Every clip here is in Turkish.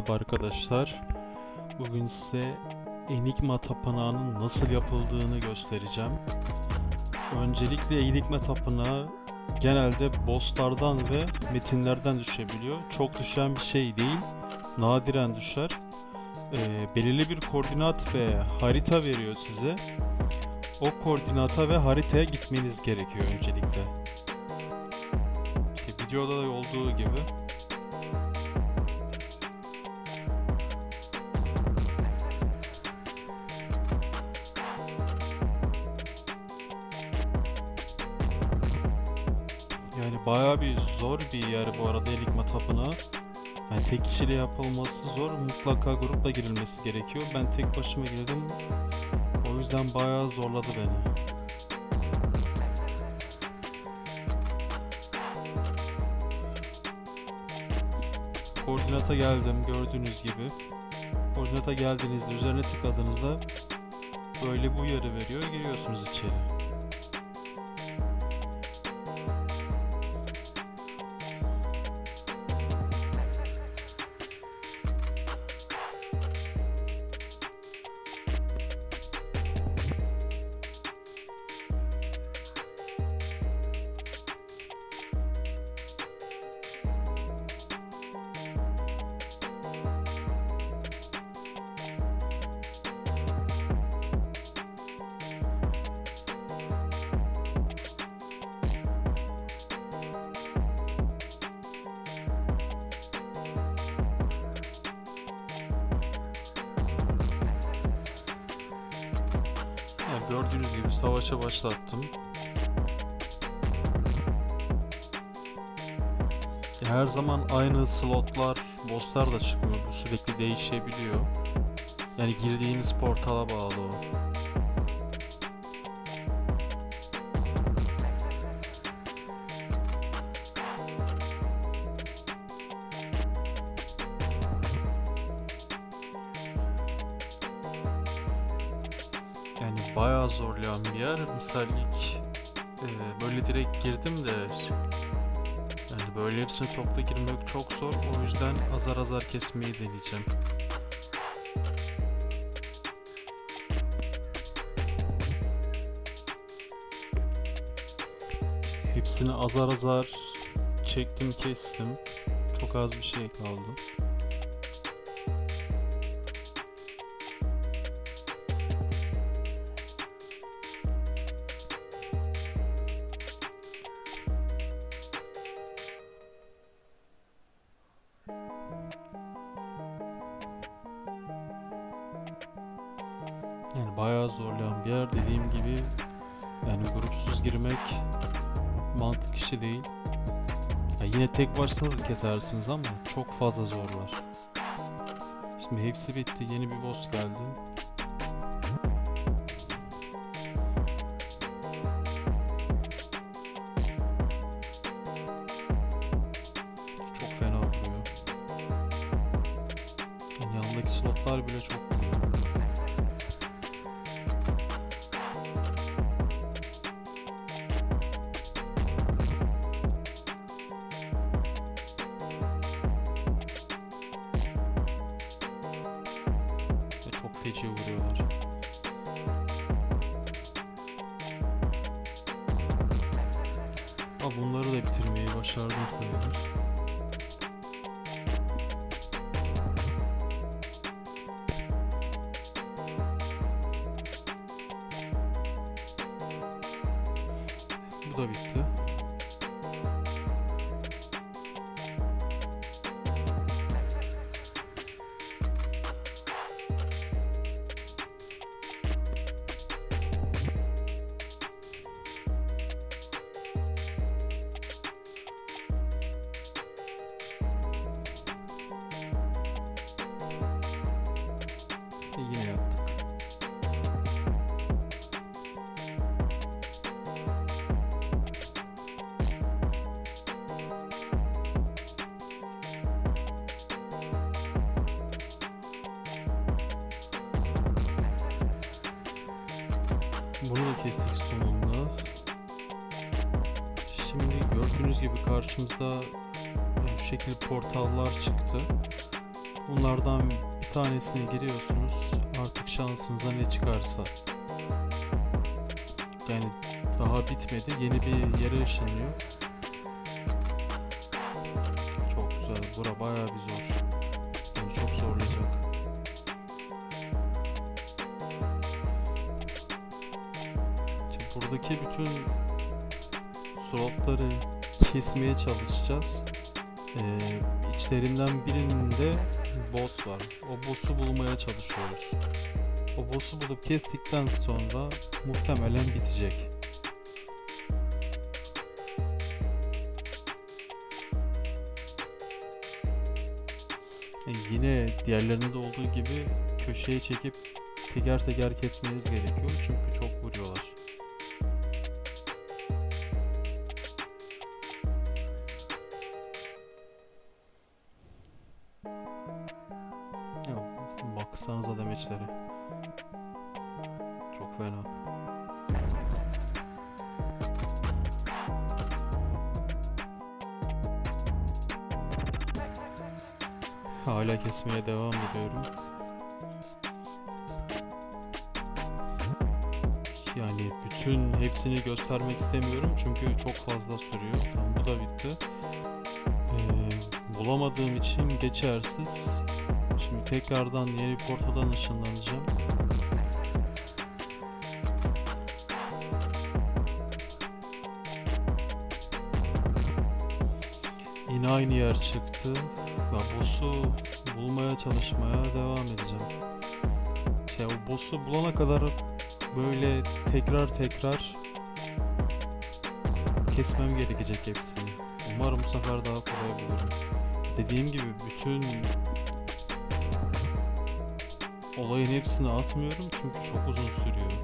Merhaba arkadaşlar. Bugün size Enigma Tapınağı'nın nasıl yapıldığını göstereceğim. Öncelikle Enigma Tapınağı genelde bosslardan ve metinlerden düşebiliyor. Çok düşen bir şey değil. Nadiren düşer. Ee, belirli bir koordinat ve harita veriyor size. O koordinata ve haritaya gitmeniz gerekiyor öncelikle. İşte videoda da olduğu gibi. Yani bayağı bir zor bir yer bu arada Enigma Tapınağı. Yani tek kişiyle yapılması zor. Mutlaka grupla girilmesi gerekiyor. Ben tek başıma girdim. O yüzden bayağı zorladı beni. Koordinata geldim gördüğünüz gibi. Koordinata geldiğinizde üzerine tıkladığınızda böyle bu uyarı veriyor. Giriyorsunuz içeri. Gördüğünüz gibi savaşa başlattım. Her zaman aynı slotlar, bosslar da çıkmıyor. Sürekli değişebiliyor. Yani girdiğiniz portala bağlı o. Yani bayağı zorlayan bir yer. Misal ilk e, böyle direkt girdim de yani böyle hepsine topla girmek çok zor. O yüzden azar azar kesmeyi deneyeceğim. Hepsini azar azar çektim kestim. Çok az bir şey kaldı. Yani bayağı zorlayan bir yer dediğim gibi yani grupsuz girmek mantık işi değil. Ya yine tek başına da kesersiniz ama çok fazla zorlar. Şimdi hepsi bitti. Yeni bir boss geldi. Çok fena vuruyor. Yani yanındaki slotlar bile çok feci vuruyorlar. Ama bunları da bitirmeyi başardım sayılır. Bunu da kestik sonunda. Şimdi gördüğünüz gibi karşımıza e, şu şekilde portallar çıktı. Bunlardan bir tanesine giriyorsunuz. Artık şansınıza ne çıkarsa. Yani daha bitmedi. Yeni bir yere ışınlıyor. Çok güzel. Bura bayağı bir zor. Buradaki bütün slotları kesmeye çalışacağız. Ee, içlerinden birinde boss var. O boss'u bulmaya çalışıyoruz. O boss'u bulup kestikten sonra muhtemelen bitecek. E, yine diğerlerinde de olduğu gibi köşeye çekip teker teker kesmeniz gerekiyor çünkü çok vuruyorlar. Baksanıza demeçleri. Çok fena. Hala kesmeye devam ediyorum. Yani bütün hepsini göstermek istemiyorum çünkü çok fazla sürüyor. Tamam bu da bitti. Ee, bulamadığım için geçersiz. Tekrardan yeni portadan ışınlanacağım. Yine aynı yer çıktı. Ya boss'u bulmaya çalışmaya devam edeceğim. İşte o boss'u bulana kadar böyle tekrar tekrar kesmem gerekecek hepsini. Umarım bu sefer daha kolay bulurum. Dediğim gibi bütün olayın hepsini atmıyorum çünkü çok uzun sürüyor.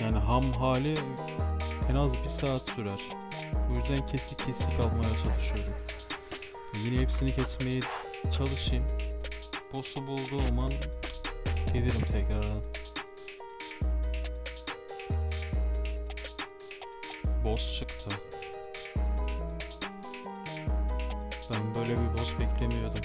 Yani ham hali en az bir saat sürer. O yüzden kesik kesik almaya çalışıyorum. Yine hepsini kesmeye çalışayım. Boss'u bulduğum an gelirim tekrardan. Boss çıktı. Ben böyle bir boss beklemiyordum.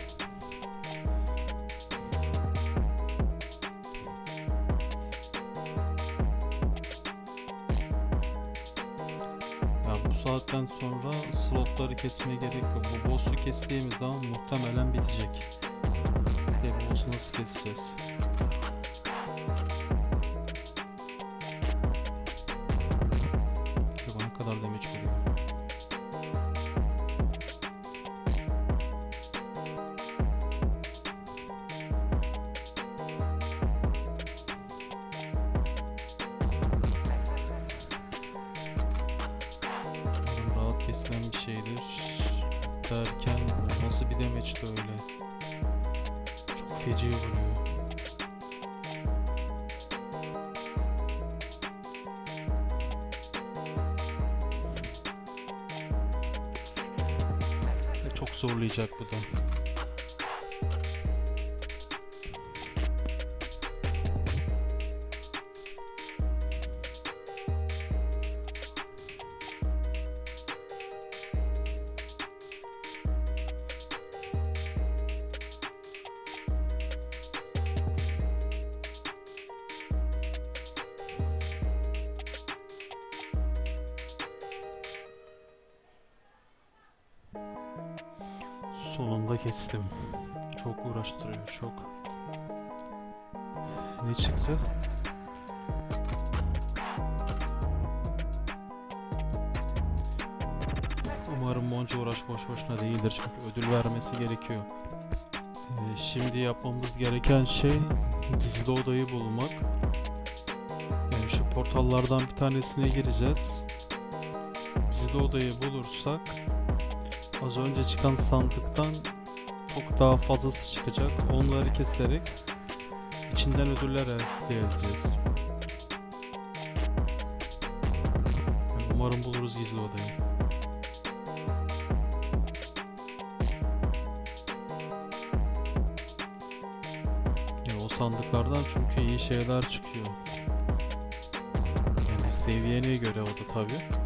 Ya bu saatten sonra slotları kesmeye gerek yok. Bu boss'u kestiğimiz zaman muhtemelen bitecek. Ve boss'u nasıl keseceğiz? Şeydir. Derken nasıl bir damage'di öyle? Çok feci vuruyor. Çok zorlayacak bu da. Sonunda kestim. Çok uğraştırıyor, çok. Ne çıktı? Umarım bunca uğraş boş boşuna değildir çünkü ödül vermesi gerekiyor. Ee, şimdi yapmamız gereken şey gizli odayı bulmak. Yani şu portallardan bir tanesine gireceğiz. Gizli odayı bulursak Az önce çıkan sandıktan çok daha fazlası çıkacak. Onları keserek içinden ödüller elde edeceğiz. Umarım buluruz gizli odayı. Ya o sandıklardan çünkü iyi şeyler çıkıyor. Yani seviyene göre o da tabii.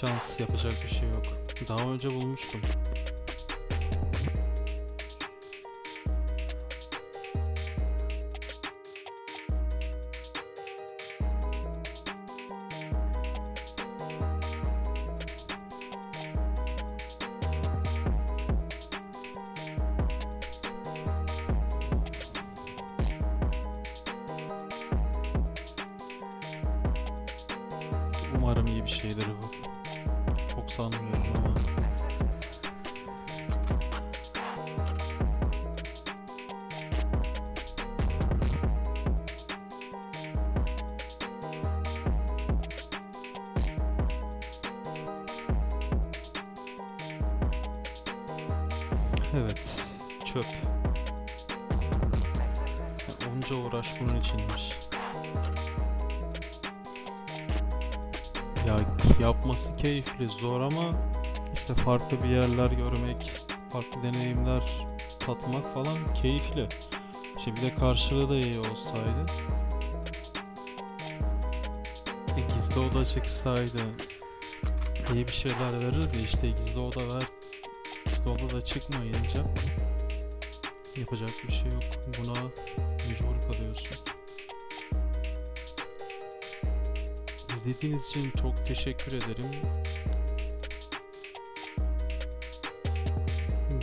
Şans yapacak bir şey yok. Daha önce bulmuştum. Umarım iyi bir şeydir bu. Sanmıyorum ama. Evet, çöp. Onca uğraş bunun içinmiş. Ya yapması keyifli, zor ama işte farklı bir yerler görmek, farklı deneyimler tatmak falan keyifli. İşte bir de karşılığı da iyi olsaydı. E, gizli oda çıksaydı iyi bir şeyler verirdi işte gizli oda ver. Gizli oda da çıkmayınca yapacak bir şey yok. Buna mecbur kalıyorsun. İzlediğiniz için çok teşekkür ederim.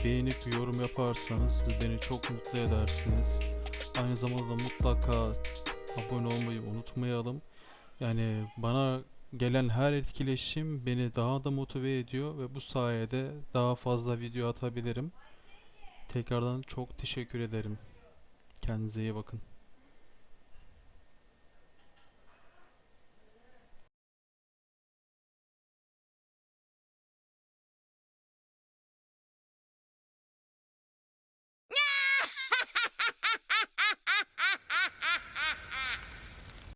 Beğenip yorum yaparsanız beni çok mutlu edersiniz. Aynı zamanda da mutlaka abone olmayı unutmayalım. Yani bana gelen her etkileşim beni daha da motive ediyor ve bu sayede daha fazla video atabilirim. Tekrardan çok teşekkür ederim. Kendinize iyi bakın.